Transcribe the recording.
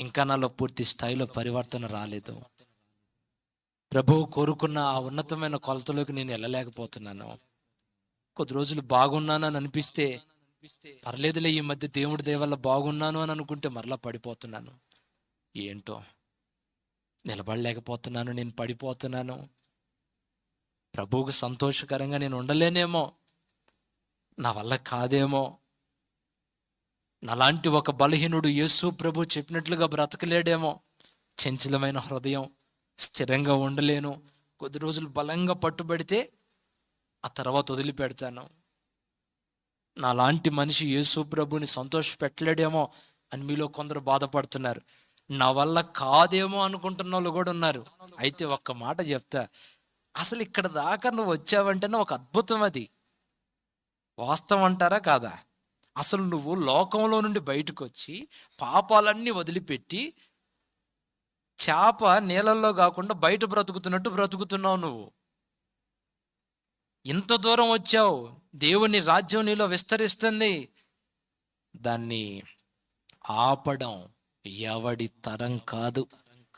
ఇంకా నాలో పూర్తి స్థాయిలో పరివర్తన రాలేదు. ప్రభువు కోరుకున్న ఆ ఉన్నతమైన కొలతలోకి నేను వెళ్ళలేకపోతున్నాను. కొద్ది రోజులు బాగున్నానని అనిపిస్తే పర్లేదులే ఈ మధ్య దేవుడి దేవల్ల బాగున్నాను అని అనుకుంటే మరలా పడిపోతున్నాను. ఏంటో? నిలబడలేకపోతున్నాను నేను పడిపోతున్నాను. ప్రభువుకు సంతోషకరంగా నేను ఉండలేనేమో నా వల్ల కాదేమో నాలాంటి ఒక బలహీనుడు యేసు ప్రభు చెప్పినట్లుగా బ్రతకలేడేమో. చంచలమైన హృదయం స్థిరంగా ఉండలేను. కొద్ది రోజులు బలంగా పట్టుబడితే ఆ తర్వాత వదిలిపెడతాను. నాలాంటి మనిషి యేసు ప్రభుని సంతోష పెట్టలేడేమో అని మీలో కొందరు బాధపడుతున్నారు. నా వల్ల కాదేమో అనుకుంటున్న వాళ్ళు కూడా ఉన్నారు. అయితే ఒక్క మాట చెప్తా. అసలు ఇక్కడ దాకా నువ్వు వచ్చావంటేనే ఒక అద్భుతం అది. వాస్తవం అంటారా కాదా? అసలు నువ్వు లోకంలో నుండి బయటకు వచ్చి పాపాలన్నీ వదిలిపెట్టి చేప నీళ్ళల్లో కాకుండా బయట బ్రతుకుతున్నట్టు బ్రతుకుతున్నావు నువ్వు. ఇంత దూరం వచ్చావు. దేవుని రాజ్యం నీలో విస్తరిస్తుంది. దాన్ని ఆపడం ఎవడి తరం కాదు.